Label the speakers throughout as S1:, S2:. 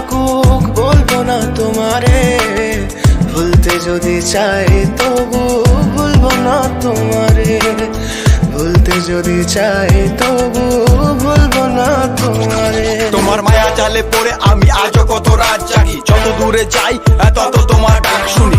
S1: থাকুক, বলব না তোমারে। ভুলতে যদি চাই তবু ভুলবো না তোমারে। ভুলতে যদি চাই তবু ভুলবো না তোমারে।
S2: তোমার মায়া জালে পড়ে আমি আজও কত রাত জাগি। যত দূরে যাই তত তোমার ডাক শুনি।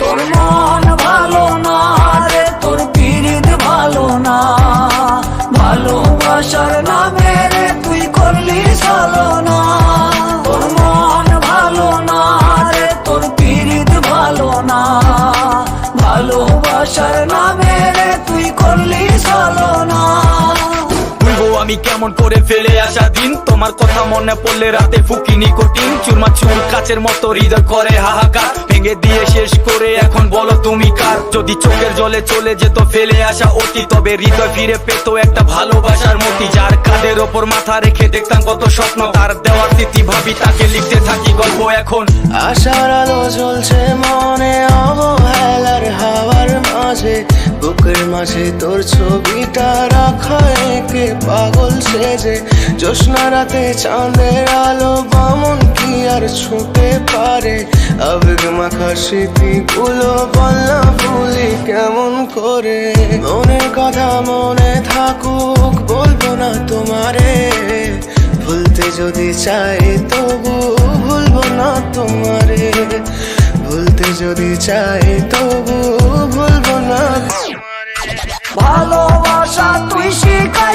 S3: তোর মন ভালো না রে, তোর পীড়িত ভালো না। ভালোবাসার নামে রে তুই করলি চলো
S2: আমি কেমন করে ফেলে আসা দিন? তোমার কথা মনে পড়লে রাতে ফুকিনি কঠিন। চুরমা চুর কাচের মতো হৃদয় করে হাহাকার। ভেঙে দিয়ে শেষ করে এখন বলো তুমি কার? যদি চোখের জলে চলে যেত ফেলে আসা অতি, তবে হৃদয় ফিরে পেতো একটা ভালোবাসার মতি, যার কাঁধের ওপর মাথা রেখে দেখতাম কত স্বপ্ন। তার দেওয়ার স্মৃতি ভাবি, তাকে লিখতে থাকি গল্প এখন।
S1: আশার আলো জ্বলছে মনে মাঝে তোর ছবিটা রাখা একে পাগল সেজে। জ্যোৎস্না রাতে চাঁদের আলো বামন কি আর ছুটে পারে? আবেগ মাখা স্মৃতিগুলো বললা ভুলি কেমন করে? মনের কথা মনে থাকুক, বলব না তোমারে। ভুলতে যদি চাই তবু ভুলবো না তোমারে। ভুলতে যদি চাই তবু
S3: ভালোবাসা তুই শিখাইলি